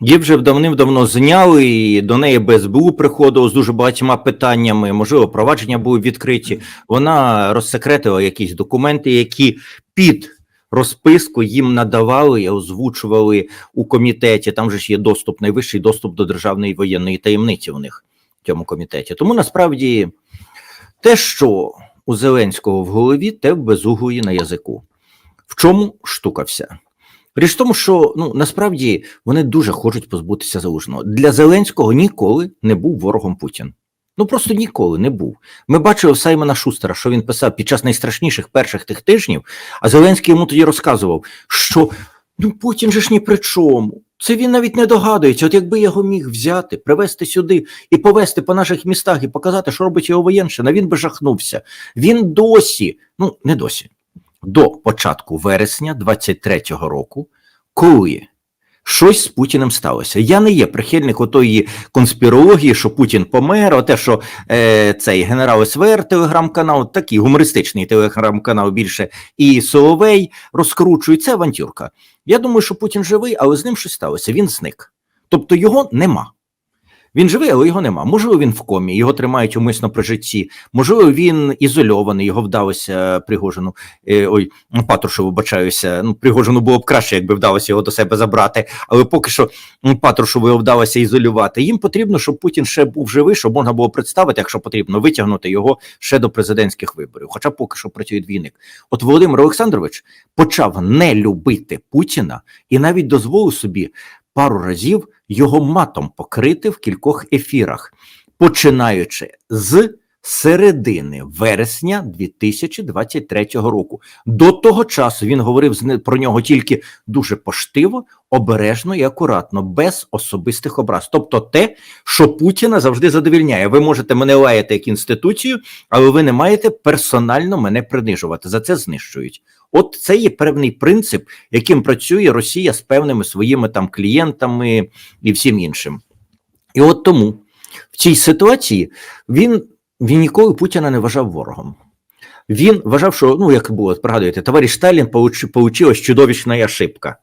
Її вже давним-давно зняли, і до неї БСБУ приходило з дуже багатьма питаннями. Можливо, провадження були відкриті. Вона розсекретила якісь документи, які під розписку їм надавали і озвучували у комітеті. Там же ж є доступ, найвищий доступ до державної воєнної таємниці у них в цьому комітеті. Тому насправді те, що у Зеленського в голові, те в безуглої на язику. В чому штука вся? Річ в тому, що ну насправді вони дуже хочуть позбутися залужного. Для Зеленського ніколи не був ворогом Путін. Ну просто ніколи не був. Ми бачили в Саймона Шустера, що він писав під час найстрашніших перших тих тижнів, а Зеленський йому тоді розказував, що ну Путін же ж ні при чому. Це він навіть не догадується. От якби його міг взяти, привезти сюди і повезти по наших містах і показати, що робить його воєнщина, він би жахнувся. Він досі, ну не досі, до початку вересня 23-го року, коли щось з Путіним сталося. Я не є прихильник отої конспірології, що Путін помер, оте, що е, цей генерал СВР телеграм-канал, такий гумористичний телеграм-канал більше, і Соловей розкручують. Це авантюрка. Я думаю, що Путін живий, але з ним щось сталося. Він зник. Тобто його нема. Він живий, але його нема. Можливо, він в комі, його тримають умисно при житті. Можливо, він ізольований, його вдалося Пригожину. Е, ой, Патрушеву, вибачаюся. Ну, Пригожину було б краще, якби вдалося його до себе забрати. Але поки що Патрушеву вдалося ізолювати. Їм потрібно, щоб Путін ще був живий, щоб можна було представити, якщо потрібно, витягнути його ще до президентських виборів. Хоча поки що працює двійник. От Володимир Олександрович почав не любити Путіна і навіть дозволив собі пару разів його матом покрити в кількох ефірах, починаючи з середини вересня 2023 року. До того часу він говорив про нього тільки дуже поштиво, обережно і акуратно, без особистих образ. Тобто те, що Путіна завжди задовільняє. Ви можете мене лаяти як інституцію, але ви не маєте персонально мене принижувати. За це знищують. От це є певний принцип, яким працює Росія з певними своїми там клієнтами і всім іншим. І от тому в цій ситуації він, він ніколи Путіна не вважав ворогом. Він вважав, що, ну, як було, пригадуєте, товариш Сталін получ, получилась чудовищна ошибка.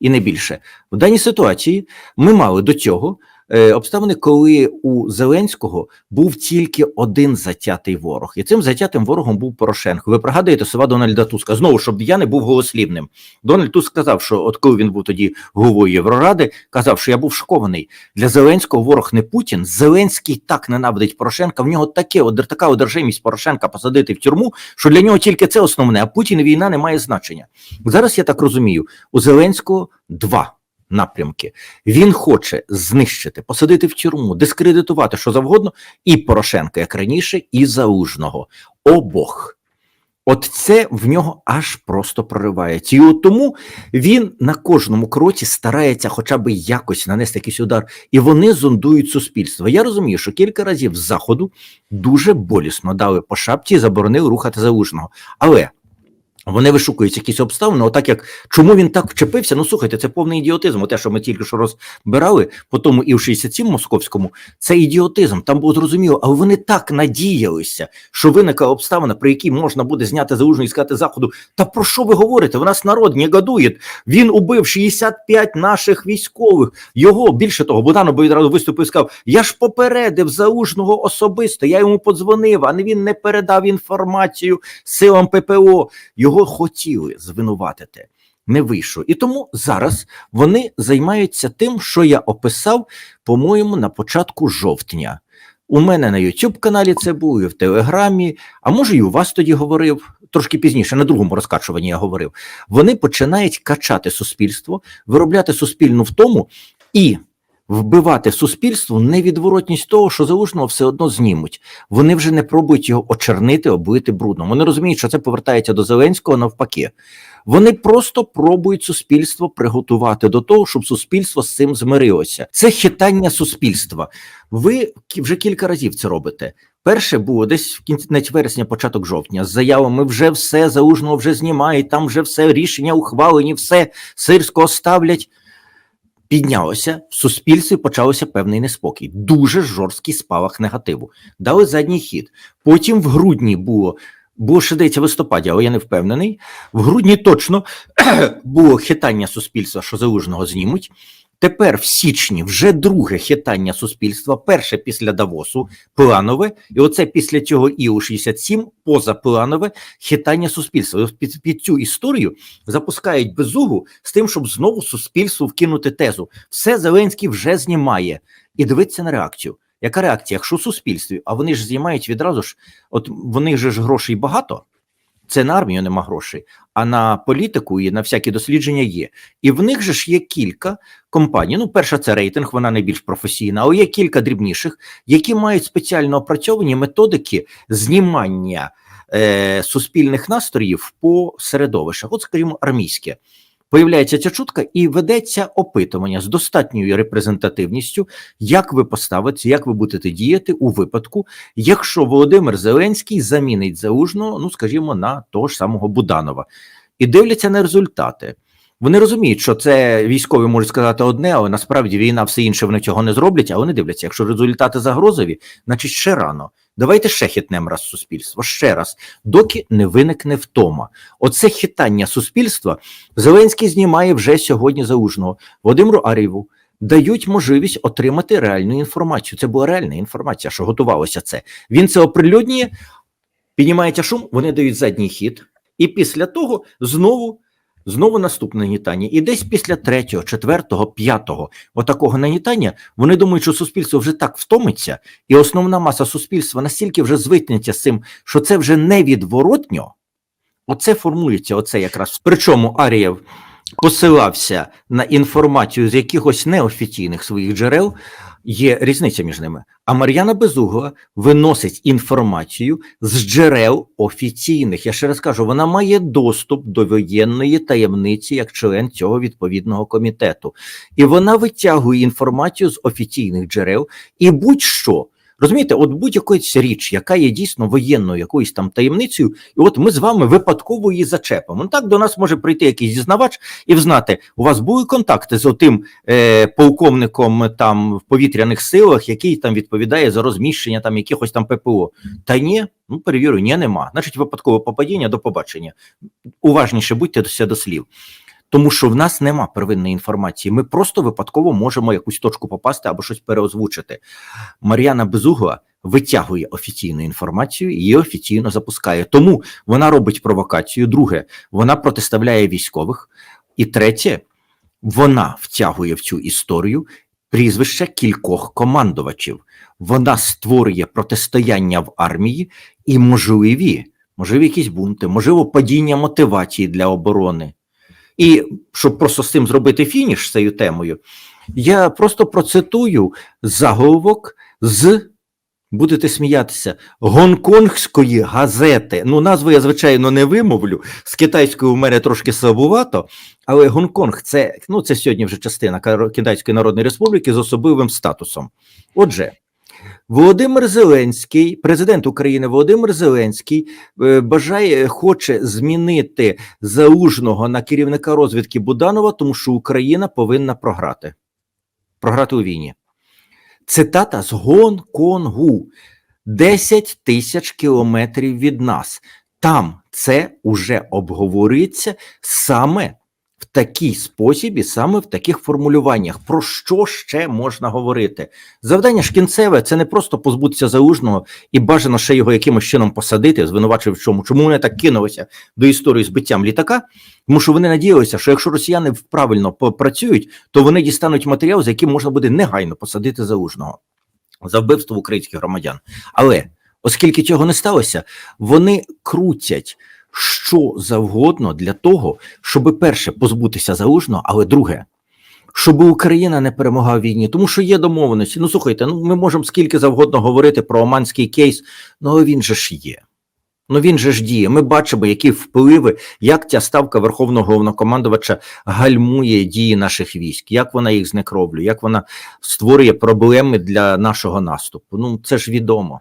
І не більше. В даній ситуації ми мали до цього обставини, коли у Зеленського був тільки один затятий ворог, і цим затятим ворогом був Порошенко. Ви пригадуєте слова Дональда Туска? Знову щоб я не був голослівним. Дональд Туск сказав, що от коли він був тоді головою Євроради, казав, що я був шокований. Для Зеленського ворог не Путін. Зеленський так ненавидить Порошенка. В нього таке така одержимість Порошенка посадити в тюрму, що для нього тільки це основне. А Путін війна не має значення. Зараз я так розумію, у Зеленського два напрямки. Він хоче знищити, посадити в тюрму, дискредитувати що завгодно, і Порошенка, як раніше, і Залужного. Обох. От це в нього аж просто проривається. І от тому він на кожному кроці старається хоча б якось нанести якийсь удар, і вони зондують суспільство. Я розумію, що кілька разів з заходу дуже болісно дали по шапці і заборонили рухати залужного. Але вони вишукують якісь обставини, отак як чому він так вчепився? Ну слухайте, це повний ідіотизм. Те, що ми тільки що розбирали, по тому і в 67 московському, це ідіотизм. Там було зрозуміло, але вони так надіялися, що виникла обставина, при якій можна буде зняти залужну і сказати заходу. Та про що ви говорите? У нас народ негодує. Він убив 65 наших військових. Його більше того, Буданов відразу виступив і сказав: Я ж попередив залужного особисто. Я йому подзвонив, а не він не передав інформацію силам ППО. Його хотіли звинуватити. Не вийшло. І тому зараз вони займаються тим, що я описав, по-моєму, на початку жовтня. У мене на youtube каналі це було, і в Телеграмі, а може, і у вас тоді говорив, трошки пізніше, на другому розкачуванні я говорив. Вони починають качати суспільство, виробляти суспільну втому і вбивати суспільству невідворотність того, що залужного все одно знімуть. Вони вже не пробують його очернити, облити брудном. Вони розуміють, що це повертається до Зеленського навпаки. Вони просто пробують суспільство приготувати до того, щоб суспільство з цим змирилося. Це хитання суспільства. Ви вже кілька разів це робите. Перше було десь в кінець вересня, початок жовтня, з заявами вже все залужного вже знімають, там вже все рішення ухвалені, все сирського ставлять. Піднялося в суспільстві, почався певний неспокій, дуже жорсткий спалах негативу. Дали задній хід. Потім в грудні було, було ще деться в листопаді, але я не впевнений. В грудні точно було хитання суспільства, що залужного знімуть. Тепер в січні вже друге хитання суспільства, перше після Давосу, планове, і оце після цього ІУ-67 позапланове хитання суспільства. Під, під цю історію запускають безугу з тим, щоб знову суспільству вкинути тезу. Все Зеленський вже знімає і дивиться на реакцію. Яка реакція? Якщо суспільстві, а вони ж знімають відразу ж, от вони ж грошей багато. Це на армію нема грошей, а на політику і на всякі дослідження є. І в них же ж є кілька компаній. Ну, перша це рейтинг, вона найбільш професійна, але є кілька дрібніших, які мають спеціально опрацьовані методики знімання е, суспільних настроїв по середовищах. От, скажімо, армійське. Появляється ця чутка і ведеться опитування з достатньою репрезентативністю, як ви поставитеся, як ви будете діяти у випадку, якщо Володимир Зеленський замінить залужного, ну скажімо, на того ж самого Буданова, і дивляться на результати. Вони розуміють, що це військові можуть сказати одне, але насправді війна все інше вони цього не зроблять. А вони дивляться, якщо результати загрозові, значить ще рано. Давайте ще хитнемо раз суспільство, ще раз, доки не виникне втома. Оце хитання суспільства Зеленський знімає вже сьогодні залужного Володимиру Арєву. Дають можливість отримати реальну інформацію. Це була реальна інформація, що готувалося це. Він це оприлюднює, піднімається шум, вони дають задній хід, і після того знову. Знову наступне нагнітання. І десь після третього, четвертого, п'ятого отакого нагнітання вони думають, що суспільство вже так втомиться, і основна маса суспільства настільки вже звикнеться з цим, що це вже невідворотньо. Оце формується, оце якраз. Причому Арієв посилався на інформацію з якихось неофіційних своїх джерел. Є різниця між ними. А Мар'яна Безугла виносить інформацію з джерел офіційних. Я ще раз кажу, вона має доступ до воєнної таємниці як член цього відповідного комітету, і вона витягує інформацію з офіційних джерел і будь-що. Розумієте, от будь-якась річ, яка є дійсно воєнною якоюсь там таємницею, і от ми з вами випадково її зачепимо. Ну, так до нас може прийти якийсь дізнавач і взнати, у вас були контакти з отим е, полковником там в повітряних силах, який там відповідає за розміщення там якихось там ППО. Та ні, ну перевірю, ні, нема. Значить, випадкове попадіння до побачення. Уважніше будьте до слів. Тому що в нас нема первинної інформації. Ми просто випадково можемо якусь точку попасти або щось переозвучити. Мар'яна Безугла витягує офіційну інформацію і її офіційно запускає. Тому вона робить провокацію. Друге, вона протиставляє військових. І третє, вона втягує в цю історію прізвище кількох командувачів. Вона створює протистояння в армії і можливі, можливі якісь бунти, можливо, падіння мотивації для оборони. І щоб просто з цим зробити фініш з цією темою, я просто процитую заголовок з будете сміятися гонконгської газети. Ну, назву я звичайно не вимовлю. З китайською у мене трошки слабувато, але Гонконг це ну це сьогодні вже частина Китайської Народної Республіки з особливим статусом. Отже. Володимир Зеленський, президент України Володимир Зеленський е, бажає, хоче змінити залужного на керівника розвідки Буданова, тому що Україна повинна програти. Програти у війні. Цитата з Гонконгу: 10 тисяч кілометрів від нас. Там це уже обговорюється саме такий спосіб саме в таких формулюваннях. Про що ще можна говорити? Завдання ж кінцеве це не просто позбутися залужного і бажано ще його якимось чином посадити, звинувачив в чому. Чому вони так кинулися до історії з биттям літака? Тому що вони надіялися, що якщо росіяни правильно попрацюють, то вони дістануть матеріал, за яким можна буде негайно посадити залужного за вбивство українських громадян. Але оскільки цього не сталося, вони крутять що завгодно для того, щоб перше позбутися залужного, але друге, щоб Україна не перемогла в війні, тому що є домовленості. Ну слухайте, ну ми можемо скільки завгодно говорити про оманський кейс, ну але він же ж є. Ну він же ж діє. Ми бачимо, які впливи, як ця ставка Верховного головнокомандувача гальмує дії наших військ, як вона їх знекровлює, як вона створює проблеми для нашого наступу. Ну це ж відомо.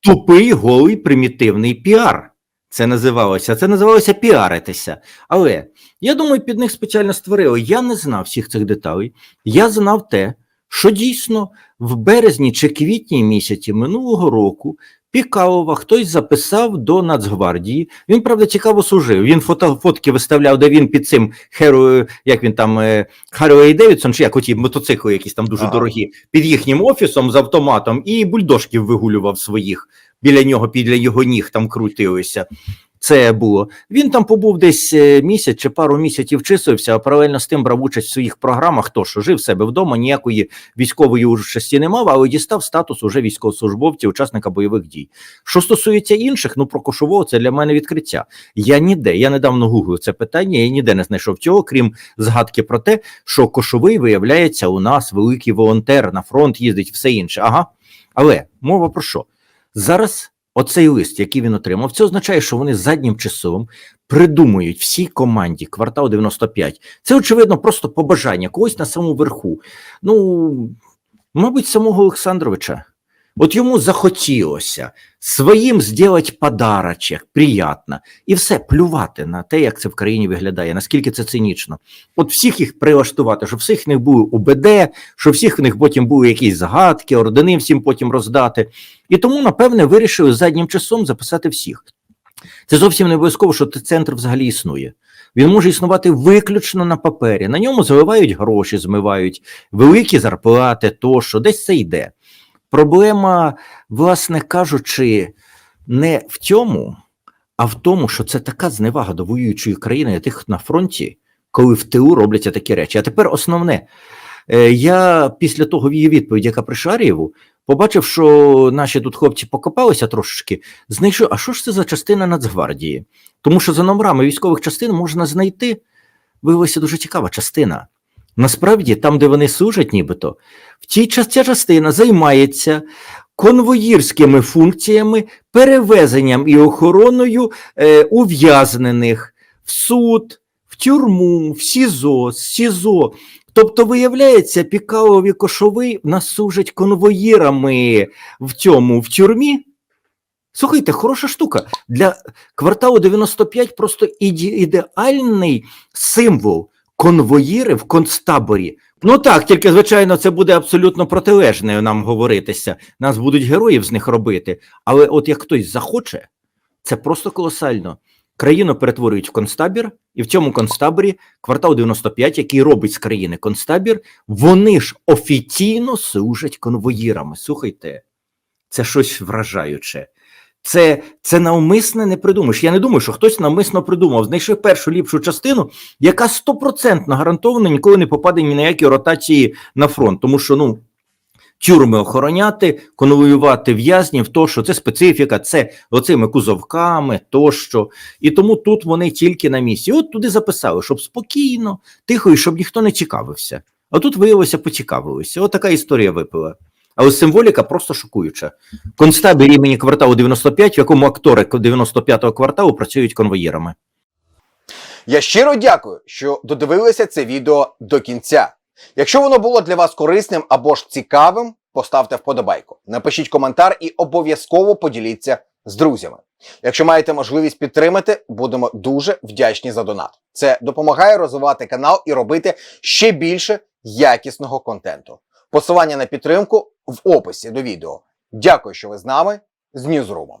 Тупий, голий, примітивний піар. Це називалося. Це називалося піаритися. Але я думаю, під них спеціально створили. Я не знав всіх цих деталей. Я знав те, що дійсно в березні чи квітні місяці минулого року Пікалова хтось записав до Нацгвардії. Він, правда, цікаво служив. Він фото, фотки виставляв, де він під цим Херою, як він там, Харвей Девідсон, чи як оті мотоцикли, якісь там дуже Ага. дорогі, під їхнім офісом з автоматом, і бульдожків вигулював своїх. Біля нього, біля його ніг там крутилися. Це було. Він там побув десь е, місяць чи пару місяців числився, а паралельно з тим брав участь в своїх програмах. То що жив себе вдома, ніякої військової участі не мав, але дістав статус уже військовослужбовця, учасника бойових дій. Що стосується інших, ну про кошового це для мене відкриття. Я ніде, я недавно гуглив це питання, я ніде не знайшов цього, крім згадки про те, що кошовий виявляється у нас великий волонтер на фронт їздить, все інше. Ага. Але мова про що? Зараз оцей лист, який він отримав, це означає, що вони заднім часом придумують всій команді квартал 95. Це очевидно просто побажання когось на самому верху. Ну, мабуть, самого Олександровича. От йому захотілося своїм зробити подарочок, приятно, і все плювати на те, як це в країні виглядає, наскільки це цинічно. От всіх їх прилаштувати, щоб всіх в них були УБД, щоб всіх в них потім були якісь загадки, ордени всім потім роздати. І тому, напевне, вирішили заднім часом записати всіх. Це зовсім не обов'язково, що центр взагалі існує. Він може існувати виключно на папері. На ньому заливають гроші, змивають великі зарплати, тощо, десь це йде. Проблема, власне кажучи, не в цьому, а в тому, що це така зневага до воюючої країни, тих на фронті, коли в ТУ робляться такі речі. А тепер основне. Е, Я після того в її відповіді, яка при Шарієву, побачив, що наші тут хлопці покопалися трошечки, знайшов, а що ж це за частина Нацгвардії? Тому що за номерами військових частин можна знайти, виявилася дуже цікава частина. Насправді, там, де вони служать, нібито, в цій ця частина займається конвоїрськими функціями, перевезенням і охороною е, ув'язнених в суд, в тюрму, в СІЗО, з СІЗО. Тобто, виявляється, Пікалові кошовий нас служать конвоїрами в цьому в тюрмі. Слухайте, хороша штука. Для кварталу 95 просто іде- ідеальний символ конвоїри в концтаборі. Ну так, тільки звичайно, це буде абсолютно протилежне нам говоритися. Нас будуть героїв з них робити. Але от як хтось захоче, це просто колосально. Країну перетворюють в концтабір, і в цьому концтаборі квартал 95, який робить з країни концтабір, вони ж офіційно служать конвоїрами. Слухайте, це щось вражаюче. Це, це навмисне не придумаєш. Я не думаю, що хтось навмисно придумав. Знайшов першу ліпшу частину, яка стопроцентно гарантовано ніколи не попаде ні на які ротації на фронт. Тому що ну, тюрми охороняти, конвоювати в'язнів, то що це специфіка, це оцими кузовками тощо. І тому тут вони тільки на місці. От туди записали, щоб спокійно, тихо, і щоб ніхто не цікавився. А тут виявилося, поцікавилися. От така історія випила. Але символіка просто шокуюча. Концтабір імені кварталу 95, в якому актори 95-го кварталу працюють конвоїрами. Я щиро дякую, що додивилися це відео до кінця. Якщо воно було для вас корисним або ж цікавим, поставте вподобайку, напишіть коментар і обов'язково поділіться з друзями. Якщо маєте можливість підтримати, будемо дуже вдячні за донат. Це допомагає розвивати канал і робити ще більше якісного контенту. Посилання на підтримку в описі до відео. Дякую, що ви з нами з Ньюзрумом.